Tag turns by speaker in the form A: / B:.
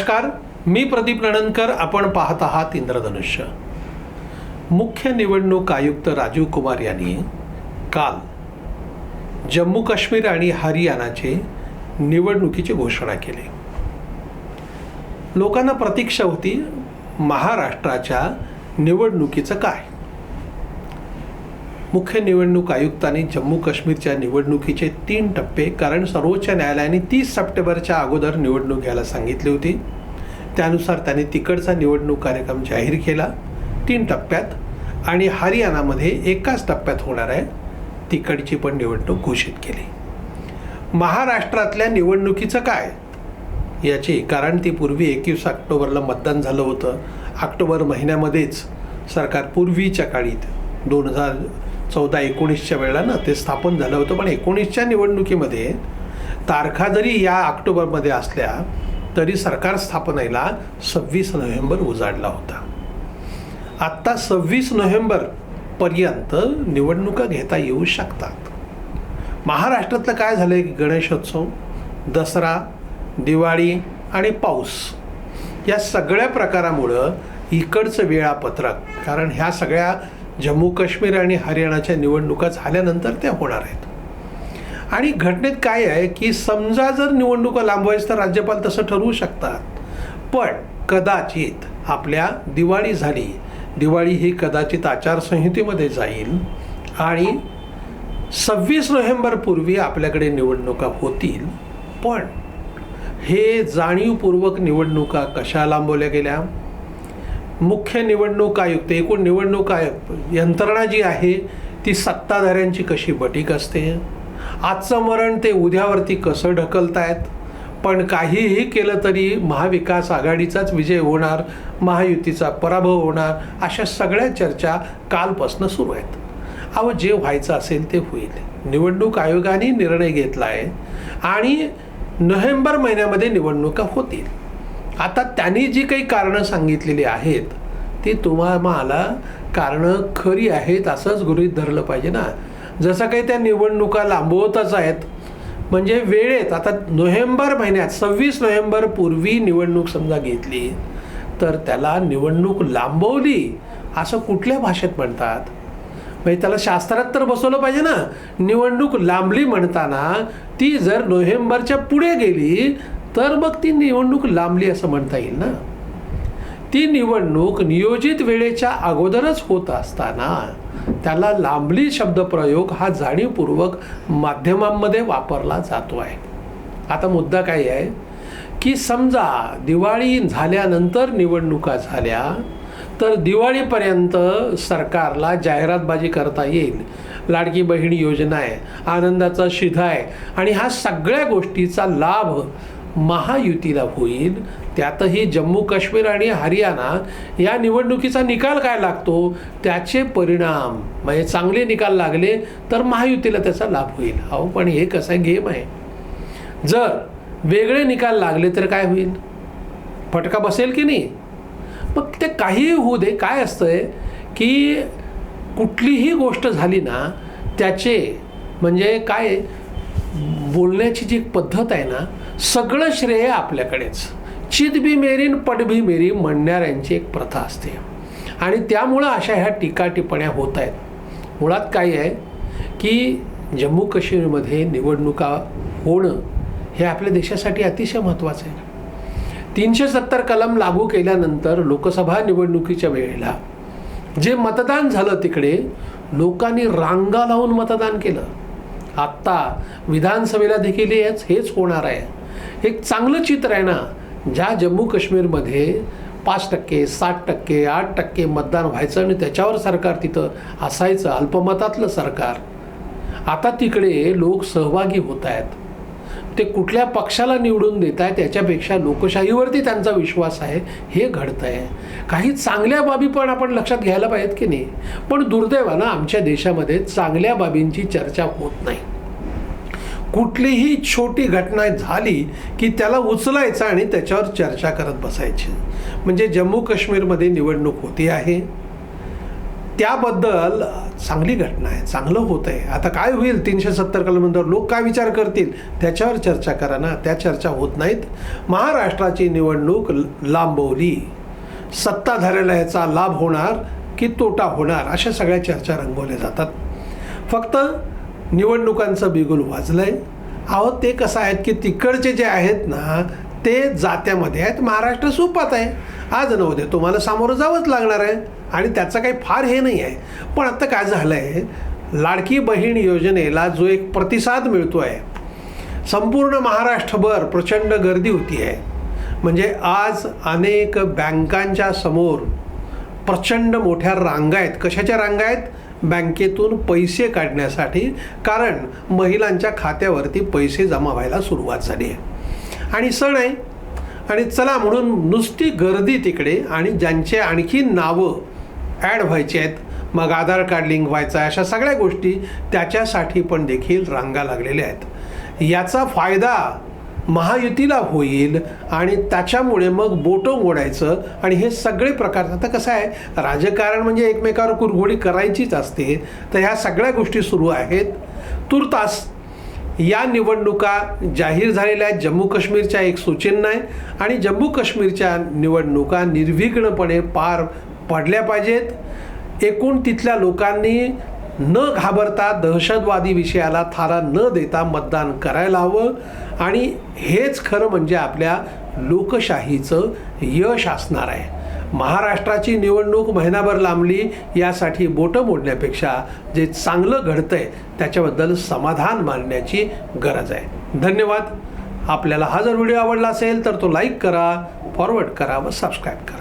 A: नमस्कार मी प्रदीप नणनकर आपण पाहत आहात इंद्रधनुष्य. मुख्य निवडणूक आयुक्त राजीव कुमार यांनी काल जम्मू काश्मीर आणि हरियाणाचे निवडणुकीची घोषणा केली. लोकांना प्रतीक्षा होती महाराष्ट्राच्या निवडणुकीचं काय? मुख्य निवडणूक आयुक्तांनी जम्मू काश्मीरच्या निवडणुकीचे तीन टप्पे कारण सर्वोच्च न्यायालयाने तीस सप्टेंबरच्या अगोदर निवडणूक घ्यायला सांगितली होती. त्यानुसार त्यांनी तिकडचा निवडणूक कार्यक्रम जाहीर केला. तीन टप्प्यात आणि हरियाणामध्ये एकाच टप्प्यात होणार आहे. तिकडची पण निवडणूक घोषित केली. महाराष्ट्रातल्या निवडणुकीचं काय? याची कारण ती पूर्वी एकवीस ऑक्टोबरला मतदान झालं होतं. ऑक्टोबर महिन्यामध्येच सरकार पूर्वीच्या काळीत दोन हजार चौदा एकोणीसच्या वेळेला ना ते स्थापन झालं होतं. पण एकोणीसच्या निवडणुकीमध्ये तारखा जरी या ऑक्टोबरमध्ये असल्या तरी सरकार स्थापनेला सव्वीस नोव्हेंबर उजाडला होता. आत्ता सव्वीस नोव्हेंबरपर्यंत निवडणुका घेता येऊ शकतात. महाराष्ट्रातलं काय झालं आहे गणेशोत्सव दसरा दिवाळी आणि पाऊस या सगळ्या प्रकारामुळं इकडचं वेळापत्रक कारण ह्या सगळ्या जम्मू काश्मीर आणि हरियाणाच्या निवडणुका झाल्यानंतर त्या होणार आहेत. आणि घटनेत काय आहे की समजा जर निवडणुका लांबवायचं तर राज्यपाल तसं ठरवू शकतात. पण कदाचित आपल्या दिवाळी झाली. दिवाळी ही कदाचित आचारसंहितेमध्ये जाईल आणि सव्वीस नोव्हेंबरपूर्वी आपल्याकडे निवडणुका होतील. पण हे जाणीवपूर्वक निवडणुका कशा लांबवल्या गेल्या? मुख्य निवडणूक आयुक्त एकूण निवडणूक आयुक्त यंत्रणा जी आहे ती सत्ताधाऱ्यांची कशी बटीक असते? आजचं मरण ते उद्यावरती कसं ढकलतायत? पण काहीही केलं तरी महाविकास आघाडीचाच विजय होणार महायुतीचा पराभव होणार अशा सगळ्या चर्चा कालपासून सुरू आहेत. अहो जे व्हायचं असेल ते होईल. निवडणूक आयोगाने निर्णय घेतला आहे आणि नोव्हेंबर महिन्यामध्ये निवडणुका होतील. आता त्यांनी जी काही कारणं सांगितलेली आहेत ती तुम्हाला कारणं खरी आहेत असंच गृहीत धरलं पाहिजे ना. जसं काही त्या निवडणुका लांबवतच आहेत म्हणजे वेळेत आता नोव्हेंबर महिन्यात सव्वीस नोव्हेंबर पूर्वी निवडणूक समजा घेतली तर त्याला निवडणूक लांबवली असं कुठल्या भाषेत म्हणतात? म्हणजे त्याला शास्त्रात तर बसवलं पाहिजे ना. निवडणूक लांबली म्हणताना ती जर नोव्हेंबरच्या पुढे गेली तर मग ती निवडणूक लांबली असं म्हणता येईल ना? ती निवडणूक नियोजित वेळेच्या अगोदरच होत असताना त्याला लांबली शब्दप्रयोग हा जाणीवपूर्वक माध्यमांमध्ये वापरला जातो आहे. आता मुद्दा काय आहे? की समजा दिवाळी झाल्यानंतर निवडणुका झाल्या तर दिवाळीपर्यंत सरकारला जाहिरातबाजी करता येईल. लाडकी बहीण योजना आहे आनंदाचा शिधा आहे आणि ह्या सगळ्या गोष्टीचा लाभ महायुतीला होईल. त्यातही जम्मू काश्मीर आणि हरियाणा या निवडणुकीचा निकाल काय लागतो? त्याचे परिणाम. म्हणजे चांगले निकाल लागले तर महायुतीला त्याचा लाभ होईल. अहो पण हे कसं आहे गेम आहे? जर वेगळे निकाल लागले तर काय होईल? फटका बसेल की नाही? मग ते काहीही होऊ दे. काय असतंय की कुठलीही गोष्ट झाली ना त्याचे म्हणजे काय? बोलण्याची जी पद्धत आहे ना सगळं श्रेय आपल्याकडेच. चित बी मेरीन पट भी मेरी म्हणणाऱ्यांची एक प्रथा असते. आणि त्यामुळं अशा ह्या टीका टिप्पण्या होत आहेत. मुळात काय आहे की जम्मू काश्मीरमध्ये निवडणुका होणं हे आपल्या देशासाठी अतिशय महत्त्वाचं आहे. तीनशे सत्तर कलम लागू केल्यानंतर लोकसभा निवडणुकीच्या वेळेला जे मतदान झालं तिकडे लोकांनी रांगा लावून मतदान केलं. आत्ता विधानसभेला देखील हेच हेच होणार आहे. एक चांगलं चित्र आहे ना ज्या जम्मू काश्मीरमध्ये पाच टक्के सात टक्के आठ टक्के मतदान व्हायचं आणि त्याच्यावर सरकार तिथं असायचं अल्पमतातलं सरकार. आता तिकडे लोक सहभागी होत आहेत. ते कुठल्या पक्षाला निवडून देत आहे त्याच्यापेक्षा लोकशाहीवरती त्यांचा विश्वास आहे हे घडतं आहे काही चांगल्या बाबी पण आपण लक्षात घ्यायला पाहिजेत की नाही. पण दुर्दैवानं आमच्या देशामध्ये चांगल्या बाबींची चर्चा होत नाही. कुठलीही छोटी घटना झाली की त्याला उचलायचं आणि त्याच्यावर चर्चा करत बसायची. म्हणजे जम्मू काश्मीरमध्ये निवडणूक होती आहे. त्याबद्दल चांगली घटना आहे चांगलं होत आहे. आता काय होईल? तीनशे सत्तर कलमनंतर लोक काय विचार करतील? त्याच्यावर चर्चा करा ना. त्या चर्चा होत नाहीत. महाराष्ट्राची निवडणूक ल- लांबवली. सत्ताधाऱ्याला याचा लाभ होणार की तोटा होणार? अशा सगळ्या चर्चा रंगवल्या जातात. फक्त निवडणुकांचं बिगुल आहे अहो ते कसं आहेत की तिकडचे जे आहेत ना ते जात्यामध्ये आहेत. महाराष्ट्र सोपात आहे. आज नव्हते तुम्हाला सामोरं जावंच लागणार आहे. आणि त्याचं काही फार हे नाही आहे. पण आता काय झालं आहे लाडकी बहीण योजनेला जो एक प्रतिसाद मिळतो आहे संपूर्ण महाराष्ट्रभर प्रचंड गर्दी होती आहे. म्हणजे आज अनेक बँकांच्या समोर प्रचंड मोठ्या रांगा आहेत. कशाच्या रांगा आहेत? बँकेतून पैसे काढण्यासाठी कारण महिलांच्या खात्यावरती पैसे जमा व्हायला सुरुवात झाली आहे. आणि सण आहे. आणि चला म्हणून नुसती गर्दी तिकडे आणि ज्यांचे आणखी नावं ॲड व्हायचे आहेत मग आधार कार्ड लिंक व्हायचं आहे अशा सगळ्या गोष्टी त्याच्यासाठी पण देखील रांगा लागलेल्या आहेत. याचा फायदा महायुतीला होईल आणि त्याच्यामुळे मग बोटं मोडायचं आणि हे सगळे प्रकार आता कसं आहे राजकारण म्हणजे एकमेकावर कुरघोडी करायचीच असते तर ह्या सगळ्या गोष्टी सुरू आहेत. तुर्तास या निवडणुका जाहीर झालेल्या आहेत जम्मू काश्मीरच्या एक सूचना आहे आणि जम्मू काश्मीरच्या निवडणुका निर्विघ्नपणे पार पडल्या पाहिजेत. एकूण तिथल्या लोकांनी न घाबरता दहशतवादी विषयाला थारा न देता मतदान करायला हवं. आणि हेच खरं म्हणजे आपल्या लोकशाहीचं यश असणार आहे. महाराष्ट्राची निवडणूक महिनाभर लांबली यासाठी बोटं मोडण्यापेक्षा जे चांगलं घडतंय त्याच्याबद्दल समाधान मानण्याची गरज आहे. धन्यवाद. आपल्याला हा जर व्हिडिओ आवडला असेल तर तो लाईक करा फॉरवर्ड करा व सबस्क्राईब करा.